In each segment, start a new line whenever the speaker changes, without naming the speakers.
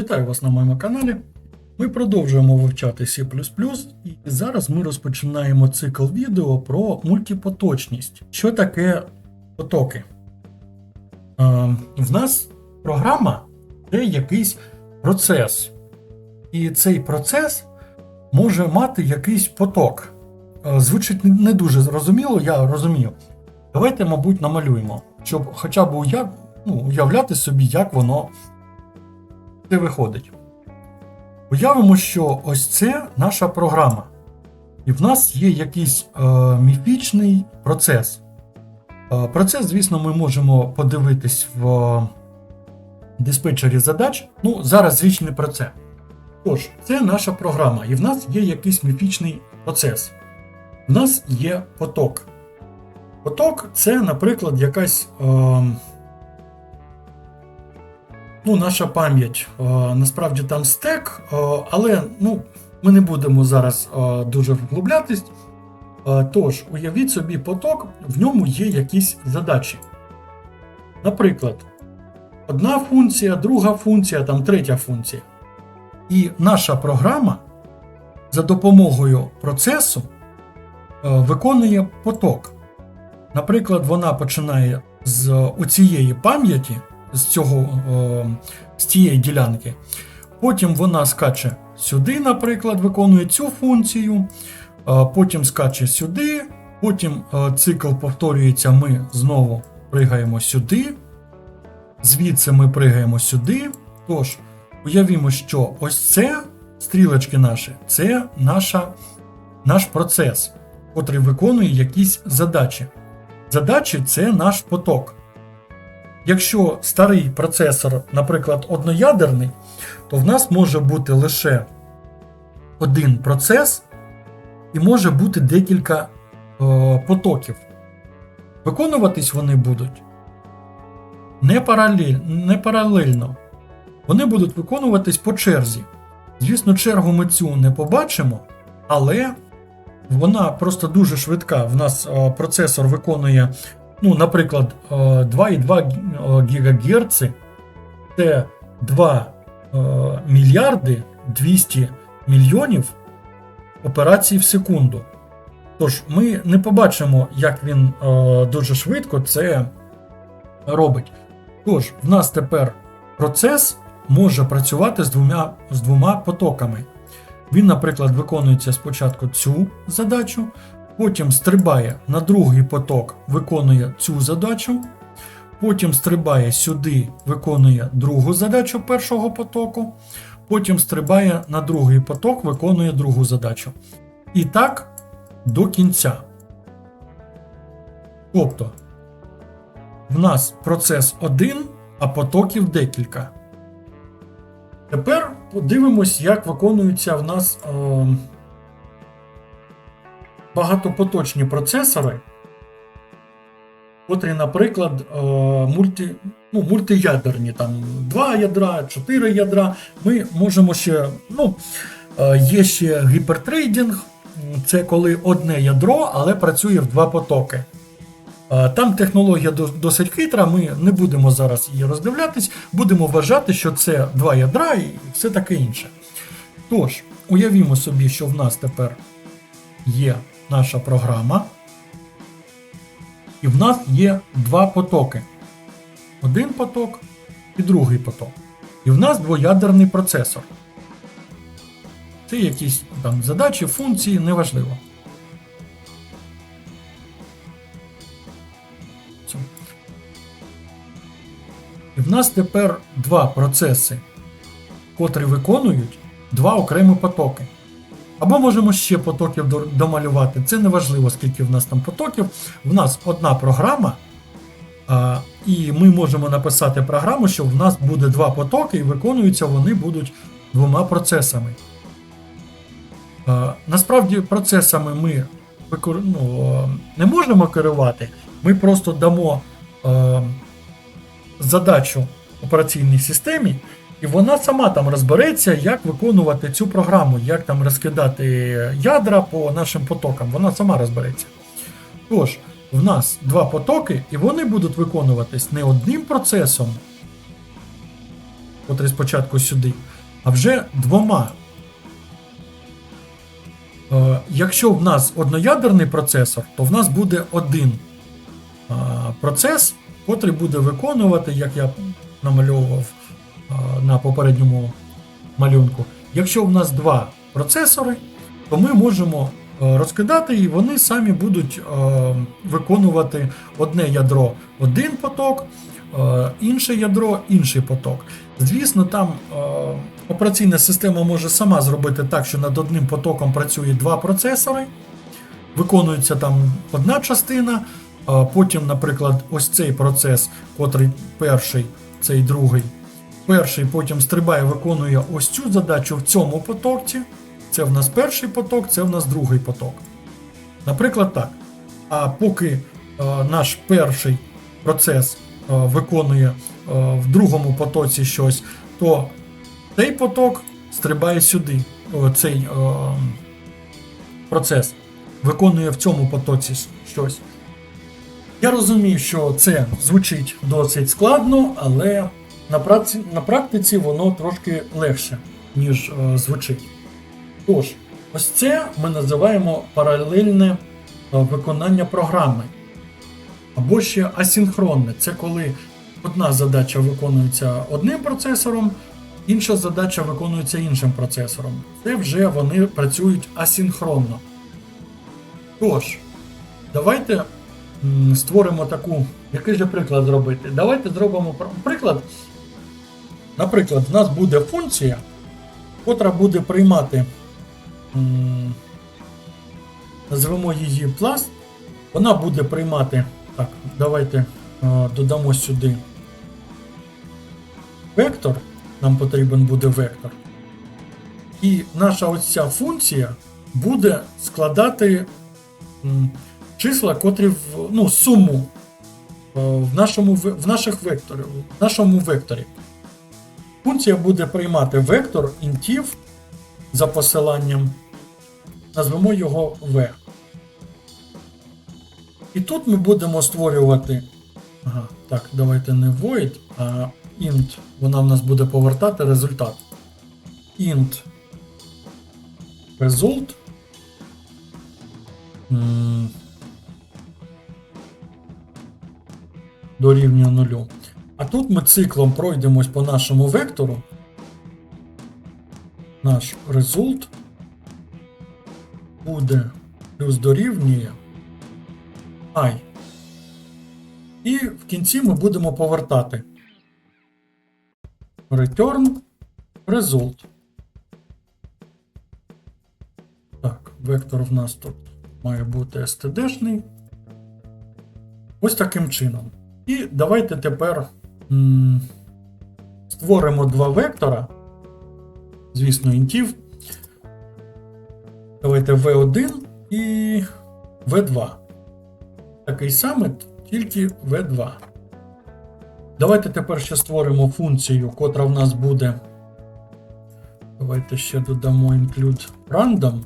Вітаю вас на моєму каналі. Ми продовжуємо вивчати C і зараз ми розпочинаємо цикл відео про мультипоточність. Що таке потоки? Е, в нас програма це якийсь процес. І цей процес може мати якийсь поток. Е, звучить не дуже зрозуміло, я розумію. Давайте, мабуть, намалюємо, щоб хоча б уяв... ну, уявляти собі, як воно це виходить. Уявимо, що ось це наша програма. І в нас є якийсь е, міфічний процес. Е, процес, звісно, ми можемо подивитись в е, диспетчері задач. Ну, зараз річ не про це. Тож, це наша програма, і в нас є якийсь міфічний процес. В нас є поток. Поток це, наприклад, якась. Е, ну, наша пам'ять. Е, насправді там стек, е, але ну, ми не будемо зараз е, дуже вглублятись. Тож, уявіть собі поток, в ньому є якісь задачі. Наприклад, одна функція, друга функція, там третя функція. І наша програма за допомогою процесу виконує поток. Наприклад, вона починає з цієї пам'яті, з, цього, е, з цієї ділянки. Потім вона скаче сюди, наприклад, виконує цю функцію, потім скаче сюди, потім е, цикл повторюється, ми знову пригаємо сюди, звідси ми пригаємо сюди. Тож, уявімо, що ось це стрілочки наші, це наша, наш процес, котрий виконує якісь задачі. Задачі це наш поток. Якщо старий процесор, наприклад, одноядерний, то в нас може бути лише один процес і може бути декілька е, потоків. Виконуватись вони будуть не, паралель, не паралельно. Вони будуть виконуватись по черзі. Звісно, чергу ми цю не побачимо, але вона просто дуже швидка. В нас е, процесор виконує ну, наприклад, е, 2,2 ГГц це 2 е, мільярди 200 мільйонів операцій в секунду. Тож ми не побачимо, як він е, дуже швидко це робить. Тож, в нас тепер процес може працювати з двома, з двома потоками. Він, наприклад, виконується спочатку цю задачу, потім стрибає на другий поток, виконує цю задачу, потім стрибає сюди, виконує другу задачу першого потоку, потім стрибає на другий поток, виконує другу задачу. І так до кінця. Тобто, в нас процес один, а потоків декілька. Тепер подивимось, як виконуються в нас. Е багатопоточні процесори, котрі, наприклад, е, мульти, ну, мультиядерні, там 2 ядра, 4 ядра. Ми можемо ще, ну, е, є ще гіпертрейдинг, це коли одне ядро, але працює в два потоки. Е, Там технологія досить хитра, ми не будемо зараз її роздивлятись, будемо вважати, що це два ядра і все таке інше. Тож, уявімо собі, що в нас тепер є наша програма. І в нас є два потоки. Один поток і другий поток. І в нас двоядерний процесор. Це якісь там задачі, функції, неважливо. І в нас тепер два процеси, котрі виконують два окремі потоки. Або можемо ще потоків домалювати. Це не важливо, скільки в нас там потоків. В нас одна програма, і ми можемо написати програму, що в нас буде два потоки, і виконуються вони будуть двома процесами. Насправді, процесами ми ну, не можемо керувати. Ми просто дамо задачу операційній системі. І вона сама там розбереться, як виконувати цю програму, як там розкидати ядра по нашим потокам. Вона сама розбереться. Тож, в нас два потоки, і вони будуть виконуватись не одним процесом, котрий спочатку сюди, а вже двома. Е, Якщо в нас одноядерний процесор, то в нас буде один е, процес, котрий буде виконувати, як я намальовував на попередньому малюнку. Якщо в нас два процесори, то ми можемо е, розкидати і вони самі будуть е, виконувати одне ядро один поток, е, інше ядро інший поток. Звісно, там е, операційна система може сама зробити так, що над одним потоком працює два процесори, виконується там одна частина, потім, наприклад, ось цей процес, котрий перший, цей другий, перший потім стрибає, виконує ось цю задачу в цьому потоці. Це в нас перший поток, це в нас другий поток. Наприклад, так. А поки е, наш перший процес е, виконує е, в другому потоці щось, то цей поток стрибає сюди. О, цей е, процес виконує в цьому потоці щось. Я розумію, що це звучить досить складно, але на, праці, на практиці воно трошки легше, ніж е, звучить. Тож, ось це ми називаємо паралельне е, виконання програми. Або ще асинхронне. Це коли одна задача виконується одним процесором, інша задача виконується іншим процесором. Це вже вони працюють асинхронно. Тож, давайте створимо таку. Який же приклад зробити? Давайте зробимо приклад. Наприклад, в нас буде функція, котра буде приймати, назвемо її пласт, вона буде приймати. Так, давайте е, додамо сюди вектор. Нам потрібен буде вектор. І наша ось ця функція буде складати числа, котрі в ну, суму е, в, нашому, в наших векторі, в нашому векторі. Функція буде приймати вектор інтів за посиланням, назвемо його v. І тут ми будемо створювати. Ага, так, давайте не void, а int. Вона в нас буде повертати результат. int result. Дорівнює нулю. А тут ми циклом пройдемось по нашому вектору. Наш результат буде плюс дорівнює i. І в кінці ми будемо повертати return result. Так, вектор в нас тут має бути std-шний. Ось таким чином. І давайте тепер створимо два вектора. Звісно, інтів. Давайте v1 і v2. Такий самий, тільки v2. Давайте тепер ще створимо функцію, котра в нас буде. Давайте ще додамо include random.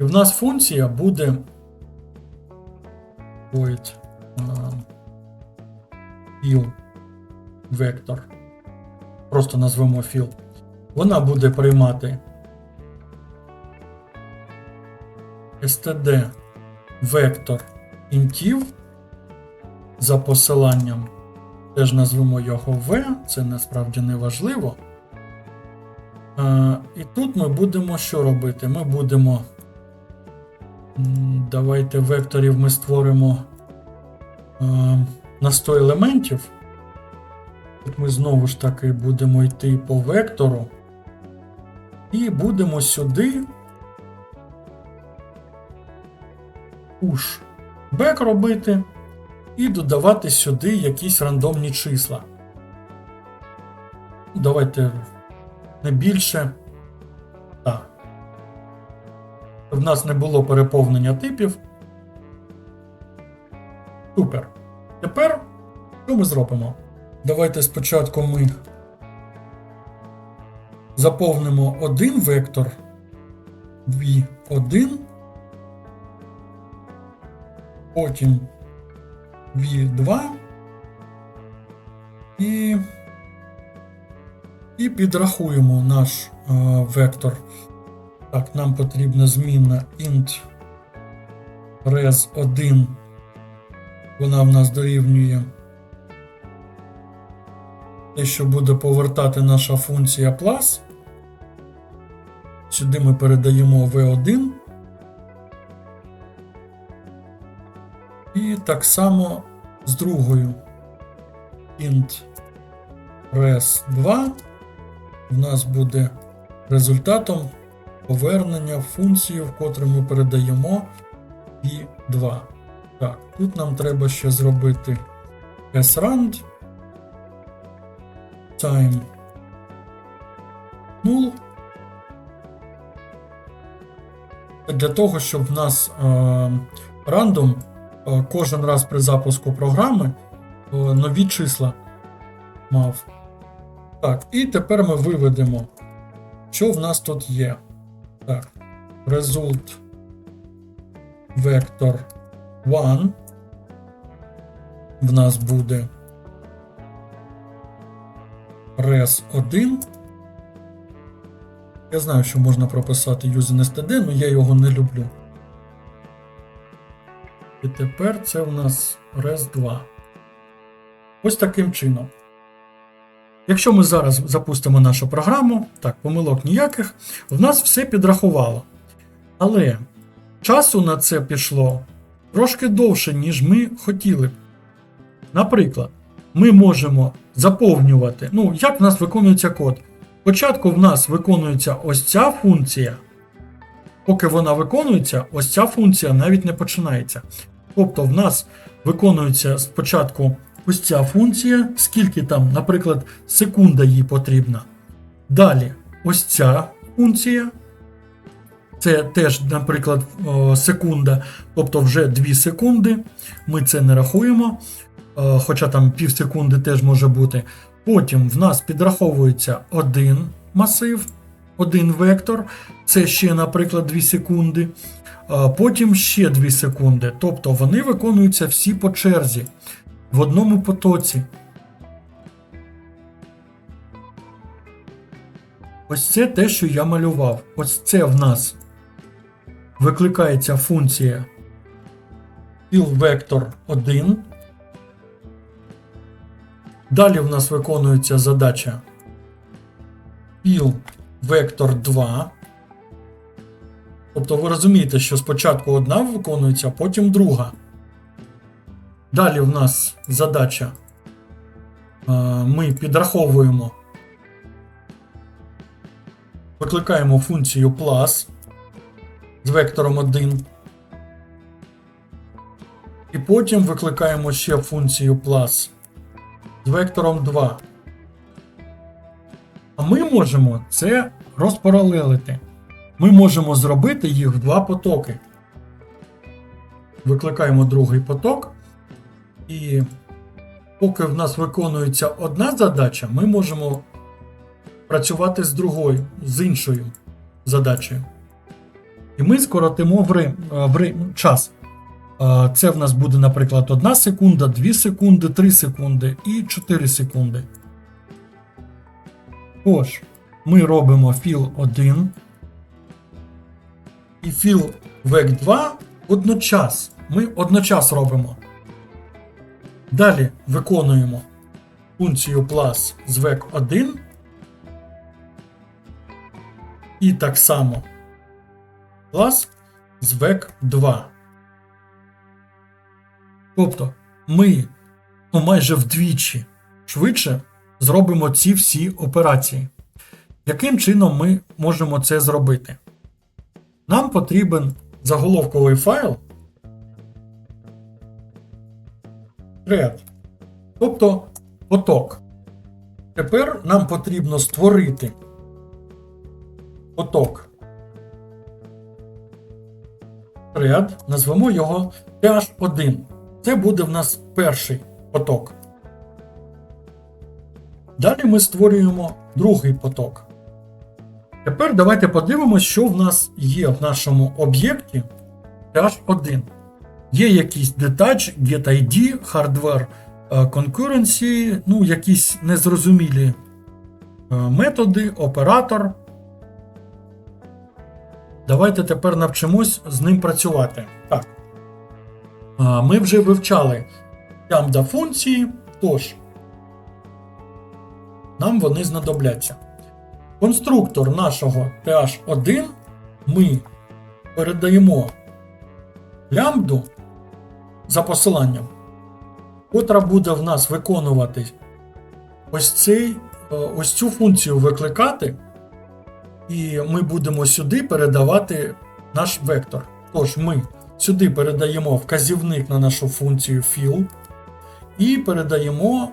І в нас функція буде void fill vector. Просто назвемо fill. Вона буде приймати std вектор інтів за посиланням. Теж назвемо його v, це насправді не важливо. І тут ми будемо що робити? Ми будемо. Давайте векторів ми створимо на 100 елементів. Тут ми знову ж таки будемо йти по вектору. І будемо сюди push back робити і додавати сюди якісь рандомні числа. Давайте не більше. Так. В нас не було переповнення типів. Тепер що ми зробимо? Давайте спочатку ми заповнимо один вектор v1, потім v2 і І підрахуємо наш е, вектор. Так, нам потрібна змінна int res1. Вона в нас дорівнює те, що буде повертати наша функція plus. Сюди ми передаємо v1. І так само з другою int res2 в нас буде результатом повернення функції, в котру ми передаємо і 2. Так, тут нам треба ще зробити srand time null. Для того, щоб в нас е, рандом е, кожен раз при запуску програми е, нові числа мав. Так, і тепер ми виведемо, що в нас тут є. Так, result vector 1 в нас буде res 1. Я знаю, що можна прописати using std, але я його не люблю. І тепер це в нас res 2. Ось таким чином. Якщо ми зараз запустимо нашу програму, так, помилок ніяких, в нас все підрахувало. Але часу на це пішло трошки довше, ніж ми хотіли б. Наприклад, ми можемо заповнювати, ну, як в нас виконується код. Спочатку в нас виконується ось ця функція. Поки вона виконується, ось ця функція навіть не починається. Тобто в нас виконується спочатку ось ця функція, скільки там, наприклад, секунда їй потрібна. Далі ось ця функція. Це теж, наприклад, секунда, тобто вже 2 секунди. Ми це не рахуємо, хоча там пів секунди теж може бути. Потім в нас підраховується один масив, один вектор, це ще, наприклад, 2 секунди. Потім ще 2 секунди. Тобто вони виконуються всі по черзі в одному потоці. Ось це те, що я малював. Ось це в нас викликається функція vector 1. Далі в нас виконується задача vector 2. Тобто ви розумієте, що спочатку одна виконується, потім друга. Далі в нас задача. Ми підраховуємо, викликаємо функцію plus з вектором 1. І потім викликаємо ще функцію plus з вектором 2. А ми можемо це розпаралелити. Ми можемо зробити їх в два потоки. Викликаємо другий поток. І поки в нас виконується одна задача, ми можемо працювати з другою, з іншою задачею. І ми скоротимо ври, ври, час. Е, Це в нас буде, наприклад, 1 секунда, 2 секунди, 3 секунди і 4 секунди. Тож, ми робимо філ 1 і філ век 2 одночас. Ми одночас робимо. Далі виконуємо функцію plus з век 1. І так само plus з век 2. Тобто ми ну, майже вдвічі швидше зробимо ці всі операції. Яким чином ми можемо це зробити? Нам потрібен заголовковий файл thread, тобто поток. Тепер нам потрібно створити поток thread, назвемо його TH1. Це буде в нас перший поток. Далі ми створюємо другий поток. Тепер давайте подивимося, що в нас є в нашому об'єкті TH1. Є якийсь detach, getID, hardware concurrency, ну, якісь незрозумілі Е, Методи, оператор. Давайте тепер навчимось з ним працювати. Так. Ми вже вивчали лямбда функції, тож нам вони знадобляться. Конструктор нашого PH1 ми передаємо лямбду за посиланням, котра буде в нас виконувати ось цей, е, ось цю функцію викликати, і ми будемо сюди передавати наш вектор. Тож ми сюди передаємо вказівник на нашу функцію fill і передаємо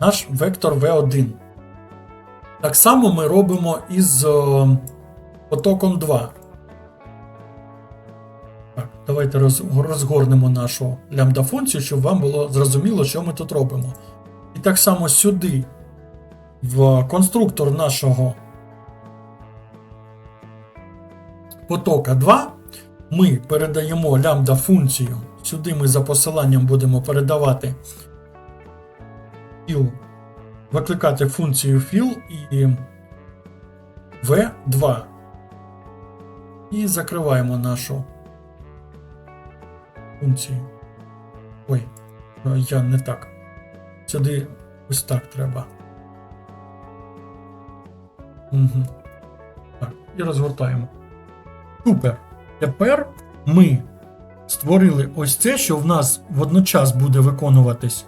наш вектор v1. Так само ми робимо із е, потоком 2. Так, давайте роз- розгорнемо нашу лямбда функцію, щоб вам було зрозуміло, що ми тут робимо. І так само сюди, в конструктор нашого потока 2, ми передаємо лямбда функцію. Сюди ми за посиланням будемо передавати fill, викликати функцію fill і v2. І закриваємо нашу функцію. Ой, я не так. Сюди ось так треба. Угу. Так, і розгортаємо. Супер. Тепер ми створили ось це, що в нас водночас буде виконуватись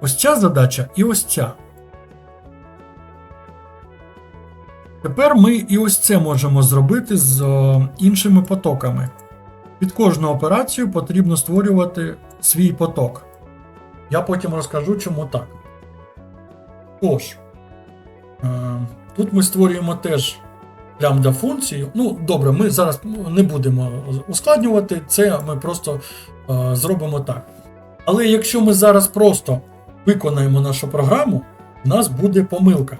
ось ця задача і ось ця. Тепер ми і ось це можемо зробити з іншими потоками. Під кожну операцію потрібно створювати свій поток. Я потім розкажу, чому так. Тож, е, тут ми створюємо теж лямбда функцію. Ну, добре, ми зараз не будемо ускладнювати, це ми просто е, зробимо так. Але якщо ми зараз просто виконаємо нашу програму, у нас буде помилка.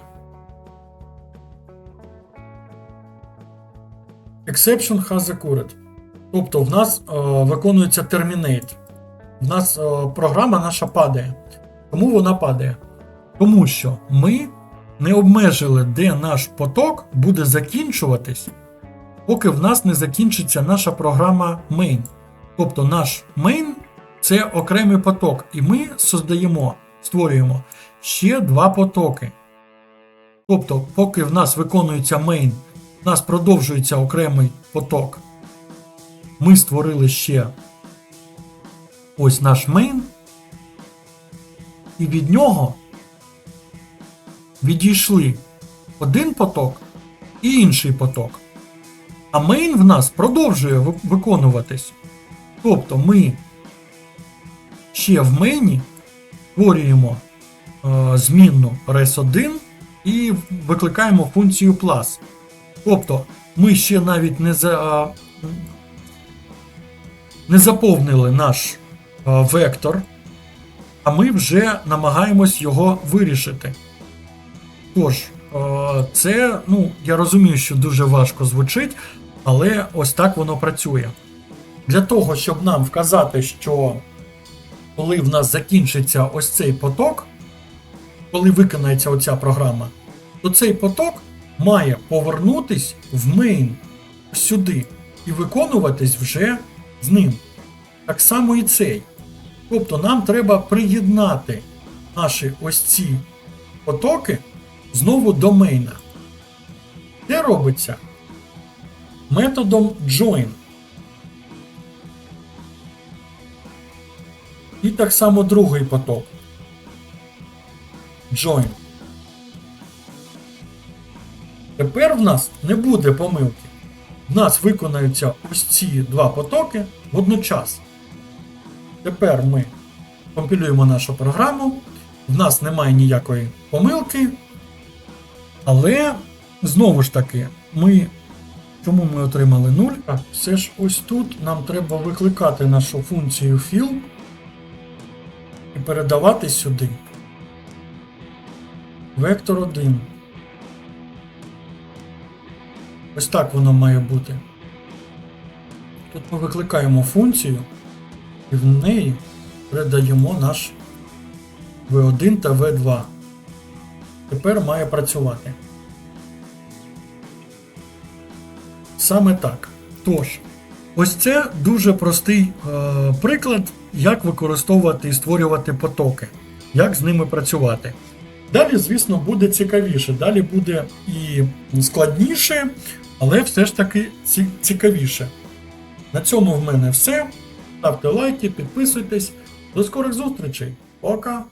Exception has occurred. Тобто в нас е, виконується terminate. В нас е, програма наша падає. Чому вона падає? Тому що ми не обмежили, де наш поток буде закінчуватись, поки в нас не закінчиться наша програма main. Тобто наш main це окремий поток, і ми создаємо, створюємо ще два потоки. Тобто, поки в нас виконується main, в нас продовжується окремий поток. Ми створили ще ось наш main, і від нього відійшли один поток і інший поток. А main в нас продовжує виконуватись. Тобто ми ще в мейні створюємо е, змінну res1 і викликаємо функцію plus. Тобто ми ще навіть не, за, е, не заповнили наш е, вектор, а ми вже намагаємось його вирішити. Тож, е, це, ну, я розумію, що дуже важко звучить, але ось так воно працює. Для того, щоб нам вказати, що коли в нас закінчиться ось цей поток, коли виконається оця програма, то цей поток має повернутись в мейн сюди і виконуватись вже з ним. Так само і цей. Тобто нам треба приєднати наші ось ці потоки знову до мейна. Це робиться методом join. І так само другий поток. Join. Тепер в нас не буде помилки. В нас виконаються ось ці два потоки водночас. Тепер ми компілюємо нашу програму. В нас немає ніякої помилки. Але знову ж таки, ми. Чому ми отримали 0? Так, все ж ось тут нам треба викликати нашу функцію fill і передавати сюди. Вектор 1. Ось так воно має бути. Тут ми викликаємо функцію і в неї передаємо наш V1 та V2. Тепер має працювати. Саме так. Тож, ось це дуже простий е, приклад, як використовувати і створювати потоки, як з ними працювати. Далі, звісно, буде цікавіше, далі буде і складніше, але все ж таки цікавіше. На цьому в мене все. Ставте лайки, підписуйтесь. До скорих зустрічей. Пока!